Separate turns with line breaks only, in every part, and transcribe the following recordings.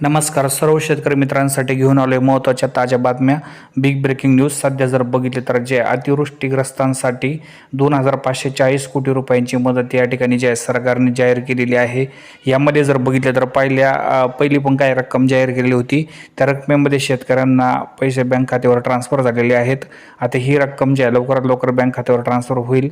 नमस्कार. सर्व शेतकरी मित्रांसाठी घेऊन आलोय महत्त्वाच्या ताज्या बातम्या. बिग ब्रेकिंग न्यूज सध्या जर बघितले तर जे अतिवृष्टीग्रस्तांसाठी दोन हजार पाचशे चाळीस कोटी रुपयांची मदत या ठिकाणी जे आहे सरकारने जाहीर केलेली आहे. यामध्ये जर बघितलं तर पहिल्या पहिली पण काय रक्कम जाहीर केलेली होती. त्या रकमेमध्ये शेतकऱ्यांना पैसे बँक खात्यावर ट्रान्सफर झालेले आहेत. आता ही रक्कम जी आहे लवकरात लवकर बँक खात्यावर ट्रान्सफर होईल.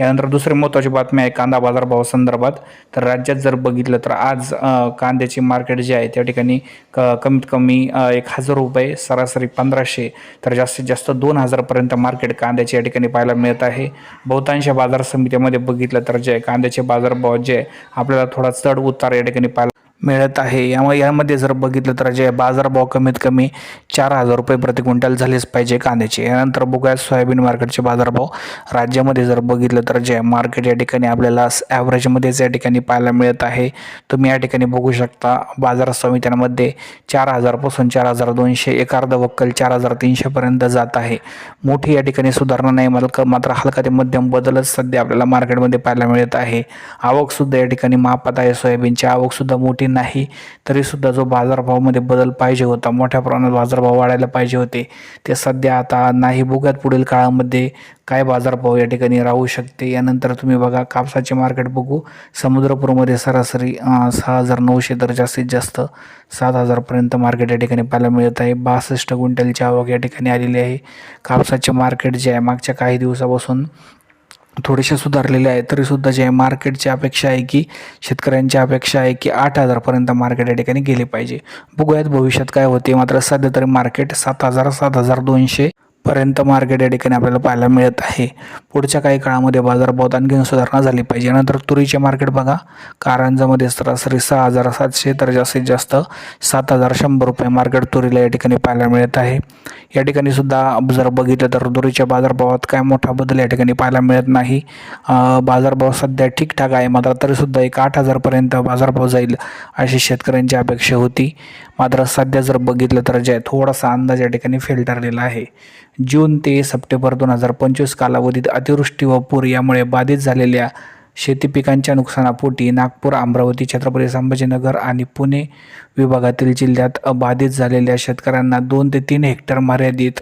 यानंतर दुसरी महत्त्वाची बातमी आहे कांदा बाजारभावासंदर्भात तर राज्यात जर बघितलं तर आज कांद्याची मार्केट जे आहे त्या ठिकाणी क कमीत कमी एक हजार रुपये सरासरी पंधराशे तर जास्तीत जास्त दोन हजारपर्यंत मार्केट कांद्याचे या ठिकाणी पाहायला मिळत आहे. बहुतांश बाजार समितीमध्ये बघितलं तर जे कांद्याचे कांद्याचे बाजारभाव जे आपल्याला थोडा चढ उतार या ठिकाणी पाहायला मिळत आहे. यामुळे यामध्ये जर बघितलं तर जे बाजारभाव कमीत कमी चार हजार रुपये प्रति क्विंटल झालेच पाहिजे कांद्याचे. यानंतर बघूया सोयाबीन मार्केटचे बाजारभाव राज्यामध्ये जर बघितलं तर जे मार्केट या ठिकाणी आपल्याला ॲव्हरेजमध्येच या ठिकाणी पाहायला मिळत आहे. तुम्ही या ठिकाणी बघू शकता बाजार समित्यांमध्ये चार हजारपासून चार हजार दोनशे एक अर्ध वक्कल चार हजार तीनशेपर्यंत जात आहे. मोठी या ठिकाणी सुधारणा नाही मात्र मात्र हलका ते मध्यम बदलच सध्या आपल्याला मार्केटमध्ये पाहायला मिळत आहे. आवकसुद्धा या ठिकाणी मापात आहे. सोयाबीनची आवकसुद्धा मोठी नाही तरीसुद्धा जो बाजारभावामध्ये बदल पाहिजे होता मोठ्या प्रमाणात बाजारभाव वाढायला पाहिजे होते ते सध्या आता नाही. बघूयात पुढील काळामध्ये काय बाजारभाव या ठिकाणी राहू शकते यानंतर तुम्ही बघा कापसाचे मार्केट बघू. समुद्रपूरमध्ये सरासरी सहा हजार नऊशे तर जास्तीत जास्त सात हजारपर्यंत मार्केट या ठिकाणी पाहायला मिळत आहे. बासष्ट क्विंटलची आवक या ठिकाणी आलेली आहे. कापसाचे मार्केट जे आहे मागच्या काही दिवसापासून थोडेसे सुधारलेले आहे तरीसुद्धा जे आहे मार्केटची अपेक्षा आहे की शेतकऱ्यांची अपेक्षा आहे की आठ हजारपर्यंत मार्केट या ठिकाणी गेले पाहिजे. बघूयात भविष्यात काय होते. मात्र सध्या तरी मार्केट सात हजार सात हजार दोनशे पर्यंत मार्केट या ठिकाणी आपल्याला पाहायला मिळत आहे. पुढच्या काही काळामध्ये बाजारभावात आणखीन सुधारणा झाली पाहिजे. नंतर तुरीचे मार्केट बघा. कारंजामध्ये सरासरी सहा हजार सातशे तर जास्तीत जास्त सात हजार शंभर रुपये मार्केट तुरीला या ठिकाणी पाहायला मिळत आहे. या ठिकाणी सुद्धा जर बघितलं तर तुरीच्या बाजारभावात काय मोठा बदल या ठिकाणी पाहायला मिळत नाही. बाजारभाव सध्या ठीकठाक आहे. मात्र तरीसुद्धा एक आठ हजारपर्यंत बाजारभाव जाईल अशी शेतकऱ्यांची अपेक्षा होती. मात्र सध्या जर बघितलं तर जे थोडासा अंदाज या ठिकाणी फेल ठरलेला आहे. जून ते सप्टेंबर दोन हजार पंचवीस कालावधीत अतिवृष्टी व पूर यामुळे बाधित झालेल्या शेती पिकांच्या नुकसानापोटी नागपूर अमरावती छत्रपती संभाजीनगर आणि पुणे विभागातील जिल्ह्यात बाधित झालेल्या शेतकऱ्यांना दोन ते तीन हेक्टर मर्यादित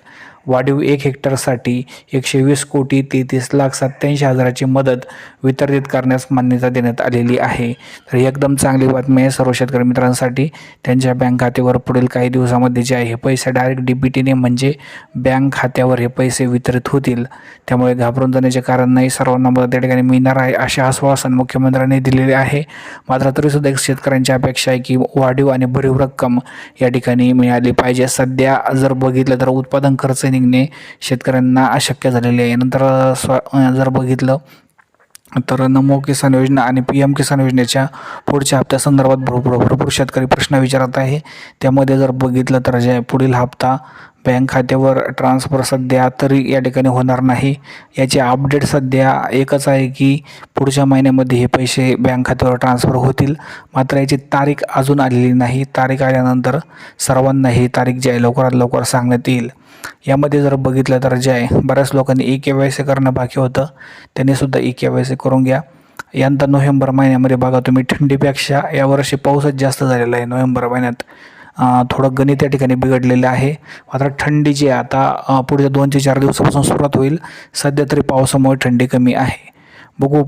वाढीव एक हेक्टरसाठी एकशे वीस कोटी तेहतीस लाख सत्याऐंशी हजाराची मदत वितरित करण्यास मान्यता देण्यात आलेली आहे. तर ही एकदम चांगली बातमी आहे सर्व शेतकरी मित्रांसाठी. त्यांच्या बँक खात्यावर पुढील काही दिवसामध्ये जे आहे हे पैसे डायरेक्ट डी बी टीने म्हणजे बँक खात्यावर हे पैसे वितरित होतील. त्यामुळे घाबरून जाण्याचे कारण नाही. सर्वांना मदत त्या ठिकाणी मिळणार आहे असे आश्वासन मुख्यमंत्र्यांनी दिलेले आहे. मात्र तरीसुद्धा एक शेतकऱ्यांची अपेक्षा आहे की वाढीव आणि भरीव रक्कम या ठिकाणी मिळाली पाहिजे. सध्या जर बघितलं तर उत्पादन खर्च निघणे शेतकऱ्यांना अशक्य झालेले आहे. नंतर स्व जर बघितलं तर नमो किसान योजना आणि पी एम किसान योजनेच्या पुढच्या हप्त्यासंदर्भात भरपूर भरपूर शेतकरी प्रश्न विचारत आहे. त्यामध्ये जर बघितलं तर जे पुढील हप्ता बँक खात्यावर ट्रान्सफर सध्या तरी या ठिकाणी होणार नाही. याचे अपडेट सध्या एकच आहे की पुढच्या महिन्यामध्ये हे पैसे बँक खात्यावर ट्रान्सफर होतील. मात्र याची तारीख अजून आलेली नाही. तारीख आल्यानंतर सर्वांना ही तारीख जी आहे लवकरात लवकर सांगण्यात येईल. यामध्ये जर बघितलं तर जे आहे बऱ्याच लोकांनी ई के वाय सी करणं बाकी होतं. त्यांनीसुद्धा ई के वाय सी करून घ्या. यंदा नोव्हेंबर महिन्यामध्ये बघा तुम्ही थंडीपेक्षा यावर्षी पाऊसच जास्त झालेला आहे नोव्हेंबर महिन्यात. थोडं गणित या ठिकाणी बिघडलेलं आहे. मात्र थंडी जी आहे आता पुढच्या दोन ते चार दिवसापासून सुरुवात होईल. सध्या तरी पावसामुळे थंडी कमी आहे. बघू